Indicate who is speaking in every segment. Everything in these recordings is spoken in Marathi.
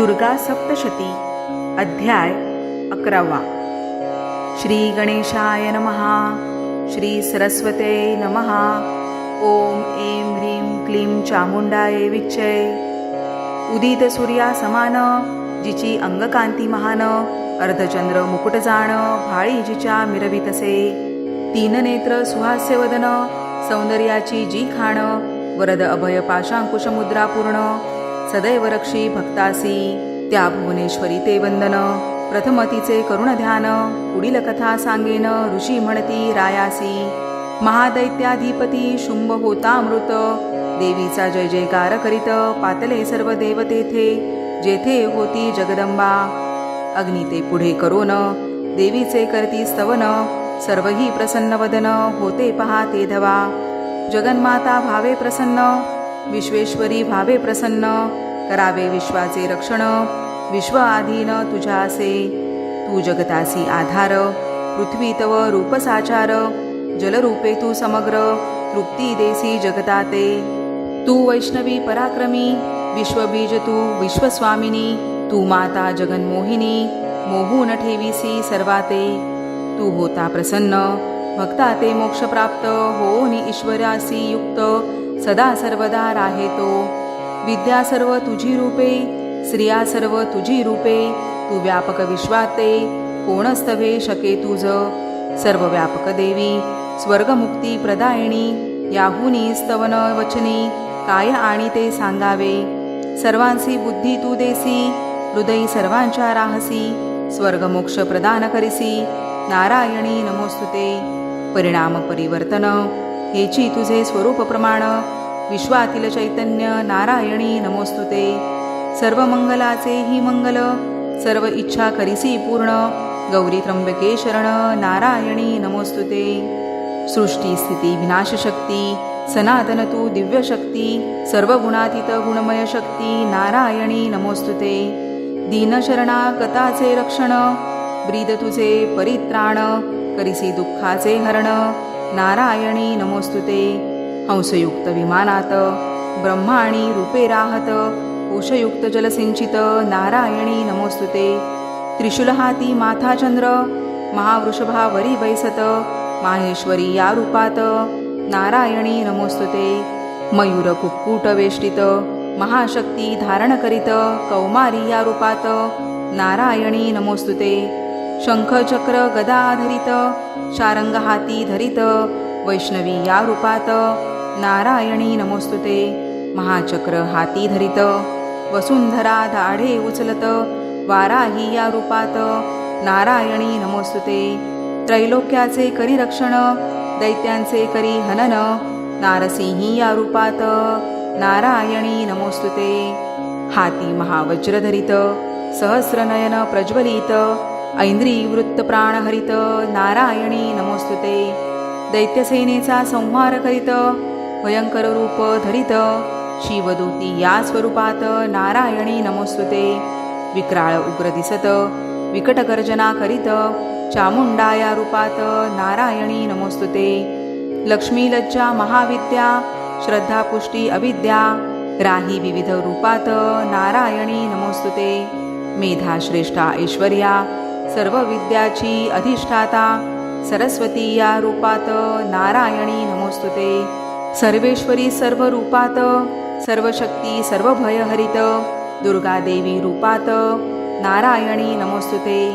Speaker 1: दुर्गा सप्तशती अध्याय अकरावा. श्री गणेशाय नमः श्री सरस्वते नमः. ओम ऐं ह्रीं क्लीं चामुंडाय विच्चय उदित सूर्या समान जिची अंगकांती महान अर्धचंद्र मुकुट जाण भाळी जिच्या मिरवितसे. तीन नेत्र सुहास्य वदन सौंदर्याची जी खाण वरद अभय पाशांकुश मुद्रा पूर्ण सदैव रक्षी भक्तासी. त्या भुवनेश्वरी ते वंदन. प्रथमतीचे करुण ध्यान पुढील कथा सांगेन ऋषी म्हणती रायासी. महादैत्याधिपती शुंभ होता अमृत देवीचा जय जयकार करीत पातले सर्व देव तेथे जेथे होती जगदंबा. अग्नी ते पुढे करोन. देवीचे करती स्तवन. सर्वही प्रसन्न वदन. होते पहा ते धवा. जगन्माता भावे प्रसन्न. विश्वेश्वरी भावे प्रसन्न करावे विश्वाचे रक्षण विश्व आधीन तुझ्यासे तू जगतासी आधार पृथ्वी तव रूपसाचार जलरूपे तू समग्र तृप्ती देसी जगताते. तू वैष्णवी पराक्रमी विश्वबीज तू विश्वस्वामिनी तू माता जगन्मोहिनी मोहून ठेवीसी सर्वाते. तू होता प्रसन्न भक्ता ते मोक्ष प्राप्त होनी ईश्वरासी युक्त सदा सर्वदा राहे तो विद्या सर्व तुझी रूपे स्त्रिया सर्व तुझी रूपे तू व्यापक विश्वाते कोणस्तवे शके तुझ. सर्व व्यापक देवी स्वर्गमुक्ती प्रदायिणी याहुनी स्तवन वचनी काय आणि ते सांगावे. सर्वांसी बुद्धी तू देसी हृदयी सर्वांच्या राहसी स्वर्गमोक्ष प्रदान करिसी. नारायणी नमोस्तुते. परिणाम परिवर्तन. हेची तुझे स्वरूप प्रमाण विश्वातील चैतन्य नारायणी नमोस्तुते सर्व मंगलाचे ही मंगल सर्व इच्छा करिसी पूर्ण गौरी त्र्यंबके शरण नारायणी नमोस्तुते सृष्टी स्थिती विनाशशक्ती सनातन तू दिव्य शक्ती सर्व गुणातीत गुणमय शक्ती नारायणी नमोस्तुते दीनशरणा कथाचे रक्षण ब्रीद तुझे परित्राण करिसी दुःखाचे हरण नारायणी नमोस्तुते हंसयुक्त विमानात ब्रह्माणी रूपे राहत कोशयुक्त जलसिंचित नारायणी नमोस्तुते त्रिशूलहाती माथाचंद्र महावृषभावरी वैसत माहेश्वरी या रूपात नारायणी नमोस्तुते मयूर कुक्कुट वेष्टित महाशक्ती धारण करीत कौमारी या रूपात नारायणी नमोस्तुते शंखचक्र गदाधरित शारंग हाती धरित वैष्णवी या रूपात. नारायणी नमोस्तुते महाचक्र हाती धरित. वसुंधरा दाढे उचलत. वाराही या रूपात. नारायणी नमोस्तुते त्रैलोक्याचे करी रक्षण दैत्यांचे करी हनन. नारसिंही या रूपात. नारायणी नमोस्तुते हाती महावज्र धरित. सहस्रनयन प्रज्वलित. ऐंद्री वृत्त प्राणहरित नारायणी नमोस्तुते दैत्यसेनेचा संहार करीत भयंकर रूप धरित शिवदूती या स्वरूपात नारायणी नमोस्तुते विक्राळ उग्र दिसत विकट गर्जना करीत चामुंडा या रूपात नारायणी नमोस्तुते लक्ष्मी लज्जा महाविद्या श्रद्धा पुष्टी अविद्या राही विविध रूपात नारायणी नमोस्तुते मेधा श्रेष्ठा ऐश्वर्या सर्व विद्याची अधिष्ठाता सरस्वती या रूपात नारायणी नमोस्तुते. सर्वेश्वरी सर्व रूपात सर्व शक्ती सर्व भयहरित दुर्गा रूपात नारायणी नमोस्तुते.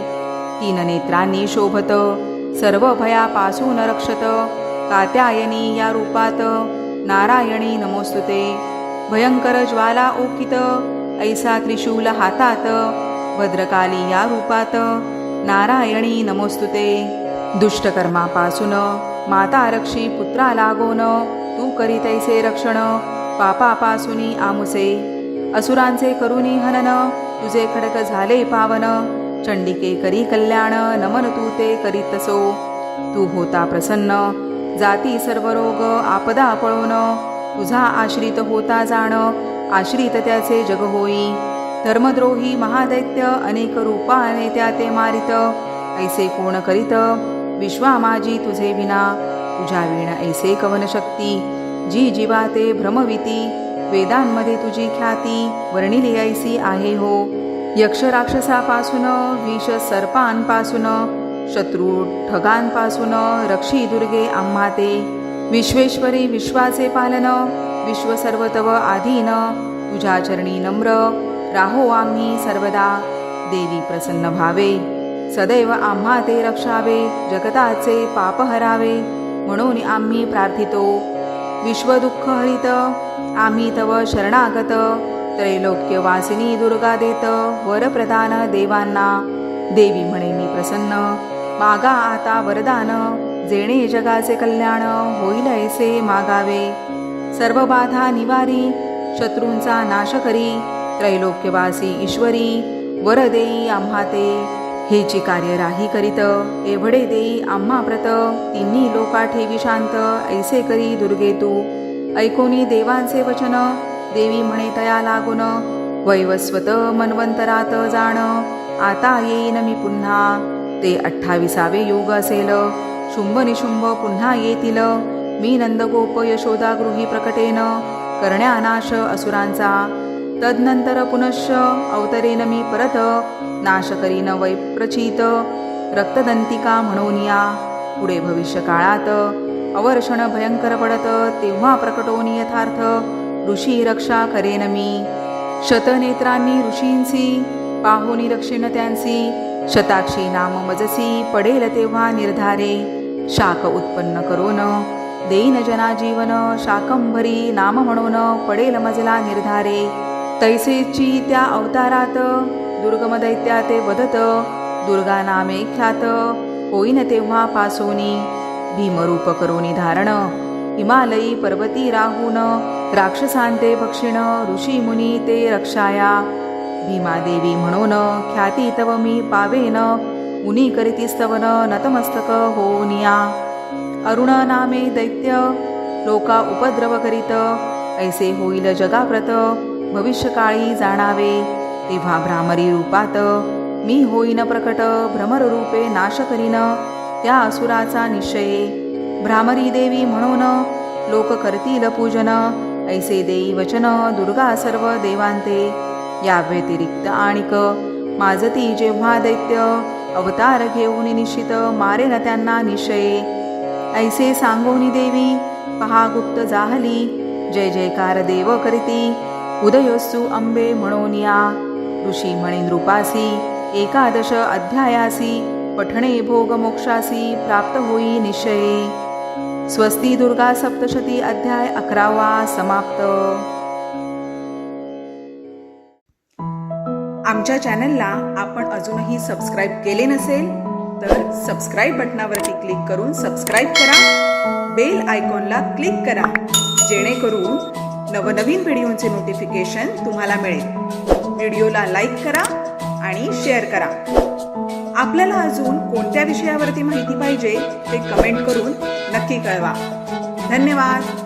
Speaker 1: तीन नेत्रांनी शोभत सर्व भयापासून रक्षत कात्यायनी या रूपात नारायणी नमोस्तुते. भयंकर ज्वाला ओकित ऐसा त्रिशूल हातात भद्रकाली या रूपात नारायणी नमोस्तुते दुष्टकर्मापासून माता आरक्षी पुत्रा लागोन तू करीतैसे रक्षण पापापासुनी आमुसे. असुरांचे करुणी हनन तुझे खडक झाले पावन चंडिके करी कल्याण नमन तू ते करीतसो तू होता प्रसन्न जाती सर्व रोग आपदा पळोन तुझा आश्रित होता जाण आश्रित त्याचे जग होई. धर्मद्रोही महादैत्य अनेक रूपाने त्या ते मारित. ऐसे कोण करीत? विश्वामाजी तुझे विना. तुझ्या वीण ऐसे कवन शक्ती? जी जीवा ते भ्रमविती. वेदांमध्ये तुझी ख्याती वर्णिली ऐसी आहे हो. यक्षराक्षसापासून विष सर्पांपासून शत्रू ठगांपासून रक्षी दुर्गे आम्हा ते. विश्वेश्वरी विश्वाचे पालन विश्व सर्व तव आधीन. तुझ्या चरणी नम्र राहो आम्ही सर्वदा. देवी प्रसन्न व्हावे. सदैव आम्हा ते रक्षावे. जगताचे पाप हरावे. म्हणून आम्ही प्रार्थितो. विश्वदुःख हरित आम्ही तव शरणागत. त्रैलोक्यवासिनी दुर्गा देत वरप्रदान देवांना. देवी म्हणे मी प्रसन्न. मागा आता वरदान. जेणे जगाचे कल्याण होईल ऐसे मागावे. सर्व बाधा निवारी. शत्रूंचा नाश करी. त्रैलोक्यवासी ईश्वरी वर देई आम्हा ते. हेची कार्य राही करीत एवढे देई आम्हा प्रत. तिन्ही लोका ठेवी शांत ऐसे करी दुर्गे तू. ऐकोनी देवांचे वचन देवी म्हणे तया लागून. वैवस्वत मनवंतरात जाण आता येईन मी पुन्हा. ते अठ्ठावीसावे युग असेल शुंभ निशुंभ पुन्हा येतील. मी नंदगोप यशोदा गृही प्रकटेन करण्यानाश असुरांचा. तदनंतर पुनश्च अवतरेन मी परत नाशकरीन वैप्रचित रक्तदंतिका म्हणून या पुढे भविष्य काळात अवर्षण भयंकर पडत तेव्हा प्रकटोनी यथार्थ ऋषी रक्षा करेन मी. शतनेत्रांनी ऋषींसी पाहुनी रक्षेन त्यांसी शताक्षी नाम मजसी पडेल तेव्हा निर्धारे शाक उत्पन्न करोन देईन जना जीवन शाकंभरी नाम म्हणून पडेल मजला निर्धारे. तैसेची त्या अवतारात दुर्गम दैत्या ते वदत दुर्गा नामे ख्यात. होईन तेव्हा पासोनी भीमरूप करोनी धारण. हिमालयी पर्वती राहून राक्षसांते भक्षिण ऋषी मुनी ते रक्षाया. भीमादेवी म्हणून ख्याती तव मी पावेन उनी करीती स्तवन नतमस्तक होनिया अरुण नामे दैत्य लोका उपद्रव करीत ऐसे होईल जगाप्रत भविष्यकाळी जाणावे तेव्हा भ्रामरी रूपात मी होईन प्रकट भ्रमर रूपे नाश करीन. त्या असुराचा निश्चय भ्रामरी देवी म्हणून लोक करतील पूजन. ऐसे देई वचन दुर्गा सर्व देवांते. या व्यतिरिक्त आणिक माजती जेव्हा दैत्य अवतार घेऊन निश्चित मारेन त्यांना निश्चये. ऐसे सांगोनी देवी पहा गुप्त जाहली. जय जयकार देव करीती. उदयोस्सु अंबे मणोनिया। ऋषी म्हणे एकादश अध्यायासी पठणे भोग मोक्षासी प्राप्त होई निश्चये। स्वस्ती दुर्गा सप्तशती अध्याय अकरावा समाप्त। आमच्या चॅनलला आपण अजूनही सबस्क्राईब केले नसेल तर सबस्क्राईब बटनावरती क्लिक करून सबस्क्राईब करा. बेल आयकॉनला क्लिक करा जेणेकरून नवनवीन व्हिडिओचे नोटिफिकेशन तुम्हाला मिळेल. व्हिडिओला लाईक करा आणि शेअर करा. आपल्याला अजून कोणत्या विषयावरती माहिती पाहिजे ते कमेंट करून नक्की कळवा. धन्यवाद.